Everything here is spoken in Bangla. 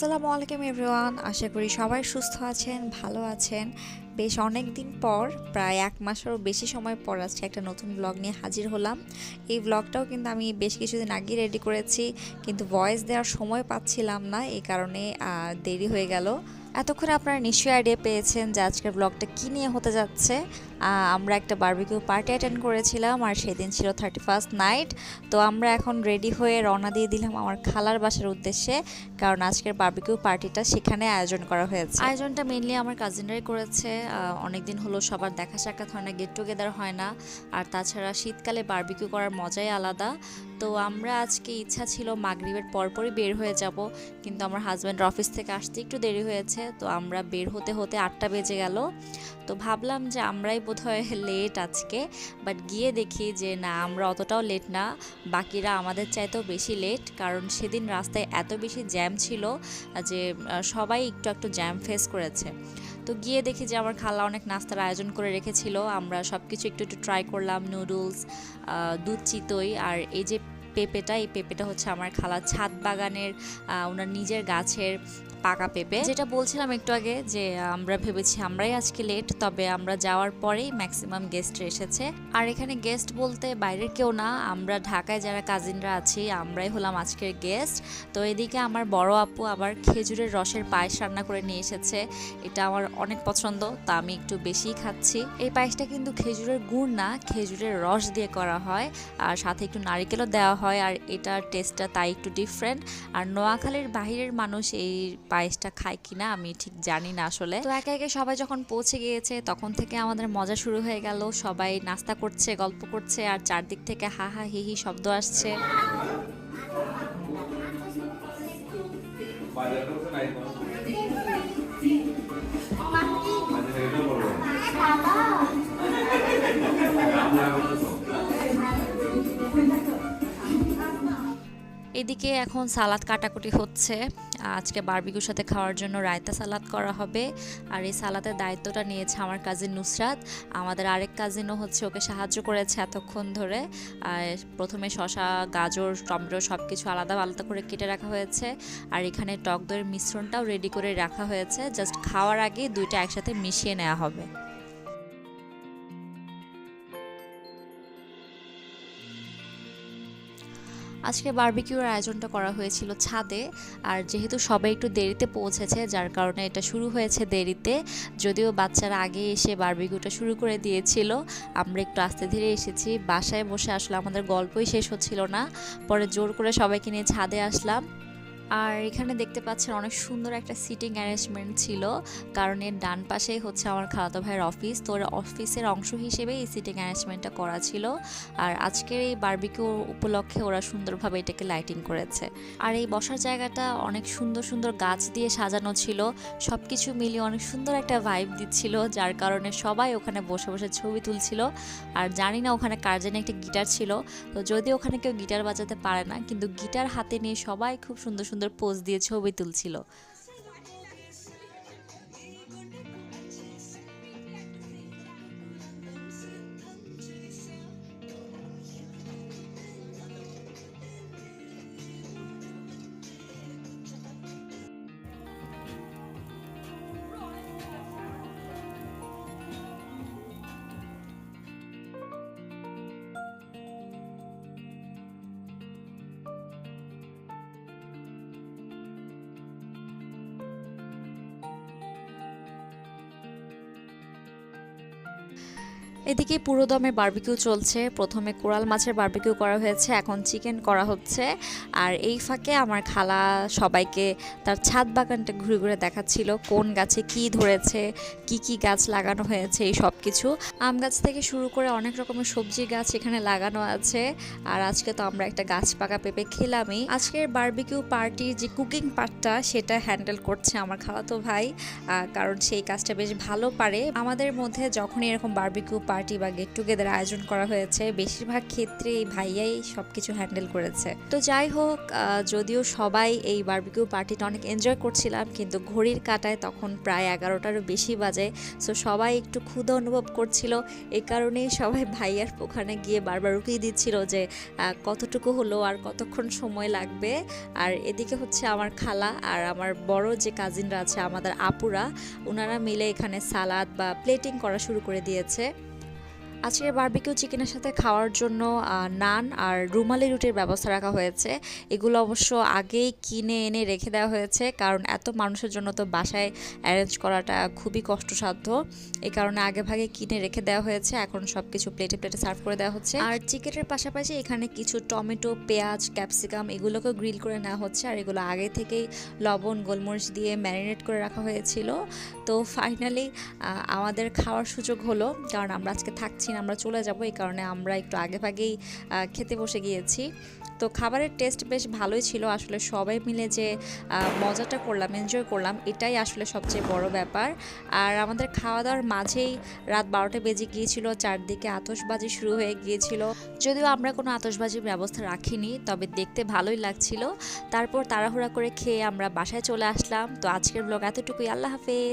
আসসালামু আলাইকুম এভরিওয়ান। আশা করি সবাই সুস্থ আছেন, ভালো আছেন। বেশ অনেক দিন পর, প্রায় এক মাসেরও বেশি সময় পর আজকে একটা নতুন ব্লগ নিয়ে হাজির হলাম। এই ব্লগটাও কিন্তু আমি বেশ কিছুদিন আগেই রেডি করেছি, কিন্তু ভয়েস দেওয়ার সময় পাচ্ছিলাম না, এই কারণে দেরি হয়ে গেল। এতক্ষণে আপনারা নিশ্চয়ই আইডিয়া পেয়েছেন যে আজকের ব্লগটা কী নিয়ে হতে যাচ্ছে। আমরা একটা বারবিকিউ পার্টি অ্যাটেন্ড করেছিলাম আর সেদিন ছিল থার্টি ফার্স্ট নাইট তো আমরা এখন রেডি হয়ে রওনা দিয়ে দিলাম আমার খালার বাসার উদ্দেশ্যে, কারণ আজকের বারবিকিউ পার্টিটা সেখানে আয়োজন করা হয়েছে। আয়োজনটা মেনলি আমার কাজিনরাই করেছে। অনেক দিন হলো সবার দেখা সাক্ষাৎ হয় না গেট টুগেদার হয় না। আর তাছাড়া শীতকালে বারবিকিউ করার মজাই আলাদা। তো আমরা আজকে ইচ্ছা ছিল মাগরিবের পরপরই বের হয়ে যাব, কিন্তু আমার হাজব্যান্ড অফিস থেকে আসতে একটু দেরি হয়েছে। তো আমরা বের হতে হতে আটটা বেজে গেল। তো ভাবলাম যে আমরাই বোধহয় লেট আজকে বাট গিয়ে দেখি যে না, আমরা অতটাও লেট না। বাকিরা আমাদের চাইতেও বেশি লেট কারণ সেদিন রাস্তায় এত বেশি জ্যাম ছিল যে সবাই একটু একটু জ্যাম ফেস করেছে। তো গিয়ে দেখি যে আমার খালা অনেক নাস্তার আয়োজন করে রেখেছিল। আমরা সব কিছু একটু একটু ট্রাই করলাম নুডলস দুধ চিতই, আর এই যে পেঁপেটা, এই পেঁপেটা হচ্ছে আমার খালার ছাদ বাগানের ওনার নিজের গাছের পাকা পেঁপে। যেটা বলছিলাম একটু আগে যে, আমরা ভেবেছি আমরাই আজকে লেট তবে আমরা যাওয়ার পরেই ম্যাক্সিমাম গেস্ট এসেছে। আর এখানে গেস্ট বলতে বাইরের কেউ না, আমরা ঢাকায় যারা কাজিনরা আছি, আমরাই হলাম আজকের গেস্ট তো এদিকে আমার বড় আপু আবার খেজুরের রসের পায়েস রান্না করে নিয়ে এসেছে। এটা আমার অনেক পছন্দ, তা আমি একটু বেশিই খাচ্ছি। এই পায়েসটা কিন্তু খেজুরের গুড় না, খেজুরের রস দিয়ে করা হয়, আর সাথে একটু নারিকেলও দেওয়া হয়। আর এটার টেস্টটা তাই একটু ডিফারেন্ট আর নোয়াখালীর বাহিরের মানুষ এই পায়েসটা খায় কিনা আমি ঠিক জানি না আসলে। তো একে একে সবাই যখন পৌঁছে গিয়েছে, তখন থেকে আমাদের মজা শুরু হয়ে গেল। সবাই নাস্তা করছে, গল্প করছে, আর চারদিক থেকে হা হা হি হি শব্দ আসছে। এদিকে এখন সালাদ কাটাকুটি হচ্ছে। আজকে বারবিকুর সাথে খাওয়ার জন্য রায়তা সালাদ করা হবে। আর এই সালাদের দায়িত্বটা নিয়েছে আমার কাজিন নুসরাত। আমাদের আরেক কাজিনও হচ্ছে, ওকে সাহায্য করেছে এতক্ষণ ধরে। প্রথমে শশা, গাজর, টমেটো সব কিছু আলাদা আলাদা করে কেটে রাখা হয়েছে। আর এখানে টক দইয়ের মিশ্রণটাও রেডি করে রাখা হয়েছে। জাস্ট খাওয়ার আগে দুইটা একসাথে মিশিয়ে নেওয়া হবে। আজকে বারবিকিউর আয়োজনটা করা হয়েছিল ছাদে, আর যেহেতু সবাই একটু দেরিতে পৌঁছেছে, যার কারণে এটা শুরু হয়েছে দেরিতে, যদিও বাচ্চারা আগে এসে বারবিকিউটা শুরু করে দিয়েছিল, আমরা একটু আস্তে ধীরে এসেছি, বাসায় বসে আসলে আমাদের গল্পই শেষ হচ্ছিল না, পরে জোর করে সবাইকে নিয়ে ছাদে আসলাম। আর এখানে দেখতে পাচ্ছেন অনেক সুন্দর একটা সিটিং অ্যারেঞ্জমেন্ট ছিল। কারণ এর ডান পাশেই হচ্ছে আমার খালাতো ভাইয়ের অফিস তো ওর অফিসের অংশ হিসেবে এই সিটিং অ্যারেঞ্জমেন্টটা করা ছিল। আর আজকের এই বারবিকিউ উপলক্ষে ওরা সুন্দরভাবে এটাকে লাইটিং করেছে। আর এই বসার জায়গাটা অনেক সুন্দর সুন্দর গাছ দিয়ে সাজানো ছিল। সব কিছু মিলিয়ে অনেক সুন্দর একটা ভাইব দিচ্ছিল, যার কারণে সবাই ওখানে বসে বসে ছবি তুলছিল। আর জানি না ওখানে কার জানি একটা গিটার ছিল। তো যদি ওখানে কেউ গিটার বাজাতে পারে না, কিন্তু গিটার হাতে নিয়ে সবাই খুব সুন্দর সুন্দর পোজ দিয়ে ছবি তুলছিল। এদিকে পুরো দমে বারবিকিউ চলছে। প্রথমে কোরাল মাছের বার্বিকিউ করা হয়েছে, এখন চিকেন করা হচ্ছে। আর এই ফাঁকে আমার খালা সবাইকে তার ছাদ বাগানটা ঘুরে ঘুরে দেখাচ্ছিল, কোন গাছে কি ধরেছে, কি কি গাছ লাগানো হয়েছে, এই সব কিছু আম গাছ থেকে শুরু করে অনেক রকমের সবজি গাছ এখানে লাগানো আছে। আর আজকে তো আমরা একটা গাছ পাকা পেঁপে খেলামই। আজকের বারবিকিউ পার্টির যে কুকিং পার্টটা সেটা হ্যান্ডেল করছে আমার খালাতো ভাই। কারণ সেই কাজটা বেশ ভালো পারে। আমাদের মধ্যে যখনই এরকম বারবিকিউ পার্টি পার্টি বা গেট টুগেদার আয়োজন করা হয়েছে। বেশিরভাগ ক্ষেত্রে এই ভাইয়াই সব কিছু হ্যান্ডেল করেছে। তো যাই হোক যদিও সবাই এই বারবিকিউ পার্টিটা অনেক এনজয় করছিলাম, কিন্তু ঘড়ির কাটায় তখন প্রায় এগারোটারও বেশি বাজে। সো সবাই একটু ক্ষুধা অনুভব করছিল। এই কারণেই সবাই ভাইয়ার ওখানে গিয়ে বারবার রুকিয়ে দিচ্ছিল যে কতটুকু হলো আর কতক্ষণ সময় লাগবে? আর এদিকে হচ্ছে আমার খালা আর আমার বড় যে কাজিনরা আছে, আমাদের আপুরা ওনারা মিলে এখানে সালাদ বা প্লেটিং করা শুরু করে দিয়েছে। আজকের বারবিকিউ চিকেনের সাথে খাওয়ার জন্য নান আর রুমালি রুটির ব্যবস্থা রাখা হয়েছে। এগুলো অবশ্য আগেই কিনে এনে রেখে দেওয়া হয়েছে, কারণ এত মানুষের জন্য তো বাসায় অ্যারেঞ্জ করাটা খুবই কষ্টসাধ্য। এই কারণে আগে ভাগে কিনে রেখে দেওয়া হয়েছে, এখন সব কিছু প্লেটে প্লেটে সার্ভ করে দেওয়া হচ্ছে। আর চিকেনের পাশাপাশি এখানে কিছু টমেটো, পেঁয়াজ ক্যাপসিকাম এগুলোকে গ্রিল করে নেওয়া হচ্ছে, আর এগুলো আগে থেকেই লবণ, গোলমরিচ দিয়ে ম্যারিনেট করে রাখা হয়েছিল। তো ফাইনালি আমাদের খাওয়ার সুযোগ হলো, কারণ আমরা আজকে থাকছি না আমরা চলে যাব, এই কারণে আমরা একটু আগে ভাগেই খেতে বসে গিয়েছি। তো খাবারের টেস্ট বেশ ভালোই ছিল, আসলে সবাই মিলে যে মজাটা করলাম এনজয় করলাম, এটাই আসলে সবচেয়ে বড় ব্যাপার। আর আমাদের খাওয়া দাওয়ার মাঝেই রাত বারোটা বেজে গিয়েছিল, চারদিকে আতসবাজি শুরু হয়ে গিয়েছিল। যদিও আমরা কোনো আতসবাজির ব্যবস্থা রাখিনি, তবে দেখতে ভালোই লাগছিল। তারপর তাড়াহুড়া করে খেয়ে আমরা বাসায় চলে আসলাম। তো আজকের ব্লগ এতটুকুই, আল্লাহ হাফেজ।